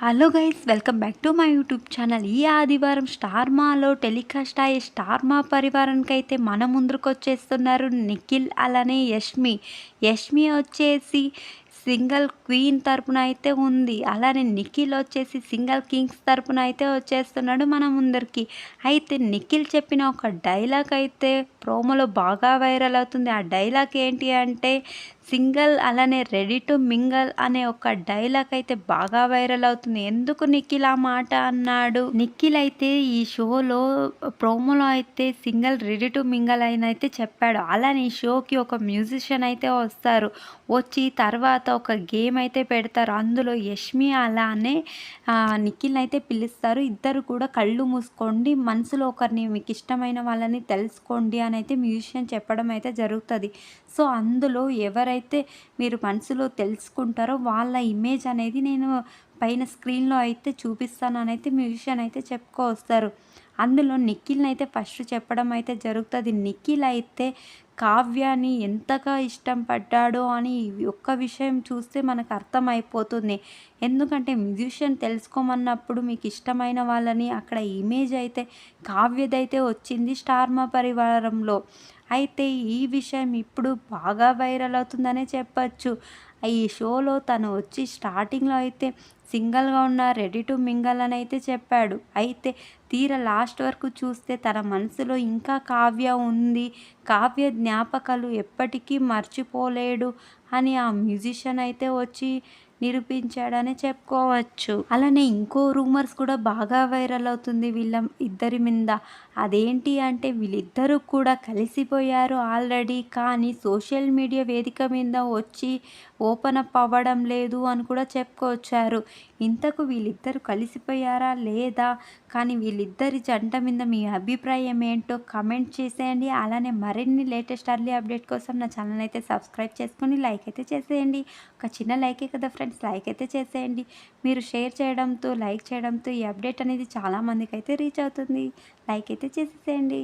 Hello guys welcome back to my YouTube channel ఈ ఆదివారం star మాలో టెలికాస్ట్ అయ్యే స్టార్ మా పరివారానికి అయితే మన ముందుకు వచ్చేస్తున్నారు నిఖిల్ అలానే యష్మి. యష్మి వచ్చేసి సింగల్ క్వీన్ తరపున అయితే ఉంది. అలానే నిఖిల్ వచ్చేసి సింగల్ కింగ్స్ తరపున అయితే వచ్చేస్తున్నాడు మన ముందరికి. అయితే నిఖిల్ చెప్పిన ఒక డైలాగ్ అయితే ప్రోమోలో బాగా వైరల్ అవుతుంది. ఆ డైలాగ్ ఏంటి అంటే సింగల్ అలానే రెడీ టు మింగల్ అనే ఒక డైలాగ్ అయితే బాగా వైరల్ అవుతుంది. ఎందుకు నిఖిల్ ఆ మాట అన్నాడు? నిఖిల్ అయితే ఈ షోలో ప్రోమోలో అయితే సింగల్ రెడీ టు మింగల్ అని అయితే చెప్పాడు. అలానే ఈ షోకి ఒక మ్యూజిషియన్ అయితే వస్తారు. వచ్చి తర్వాత ఒక గేమ్ అయితే పెడతారు. అందులో యష్మి అలానే నిఖిల్ అయితే పిలుస్తారు. ఇద్దరు కూడా కళ్ళు మూసుకోండి. మనసులో ఒకరిని మీకు ఇష్టమైన వాళ్ళని తెలుసుకోండి అని అయితే మ్యూజిషియన్ చెప్పడం అయితే జరుగుతుంది. సో అందులో ఎవరైతే మీరు మనసులో తెలుసుకుంటారో వాళ్ళ ఇమేజ్ అనేది నేను పైన స్క్రీన్లో అయితే చూపిస్తాను అయితే మ్యూజిషియన్ అయితే చెప్పుకొస్తారు. అందులో నిఖిల్ని అయితే ఫస్ట్ చెప్పడం అయితే జరుగుతుంది. నిఖిల్ అయితే కావ్యాన్ని ఎంతగా ఇష్టం పడ్డాడో అని ఒక్క విషయం చూస్తే మనకు అర్థమైపోతుంది. ఎందుకంటే మ్యూజిషియన్ తెలుసుకోమన్నప్పుడు మీకు ఇష్టమైన వాళ్ళని అక్కడ ఇమేజ్ అయితే కావ్యదైతే వచ్చింది స్టార్మా పరివారంలో. అయితే ఈ విషయం ఇప్పుడు బాగా వైరల్ అవుతుందనే చెప్పచ్చు. ఈ షోలో తను వచ్చి స్టార్టింగ్లో అయితే సింగల్గా ఉన్న రెడీ టు మింగల్ అని అయితే చెప్పాడు. అయితే తీర లాస్ట్ వరకు చూస్తే తన మనసులో ఇంకా కావ్య ఉంది. కావ్య జ్ఞాపకాలు ఎప్పటికీ మర్చిపోలేడు అని ఆ మ్యూజిషియన్ అయితే వచ్చి నిరూపించాడని చెప్పుకోవచ్చు. అలానే ఇంకో రూమర్స్ కూడా బాగా వైరల్ అవుతుంది వీళ్ళ ఇద్దరి మీద. అదేంటి అంటే వీళ్ళిద్దరూ కూడా కలిసిపోయారు ఆల్రెడీ కానీ సోషల్ మీడియా వేదిక మీద వచ్చి ఓపెన్ అప్ అవ్వడం లేదు అని కూడా చెప్పుకొచ్చారు. ఇంతకు వీళ్ళిద్దరు కలిసిపోయారా లేదా? కానీ వీళ్ళిద్దరి జంట మీద మీ అభిప్రాయం ఏంటో కమెంట్ చేసేయండి. అలానే మరిన్ని లేటెస్ట్ అర్లీ అప్డేట్ కోసం నా ఛానల్ అయితే సబ్స్క్రైబ్ చేసుకొని లైక్ అయితే చేసేయండి. ఒక చిన్న లైకే కదా ఫ్రెండ్స్ ఫ్రెండ్స్ లైక్ అయితే చేసేయండి. మీరు షేర్ చేయడంతో లైక్ చేయడంతో ఈ అప్డేట్ అనేది చాలామందికి అయితే రీచ్ అవుతుంది. లైక్ అయితే చేసేసేయండి.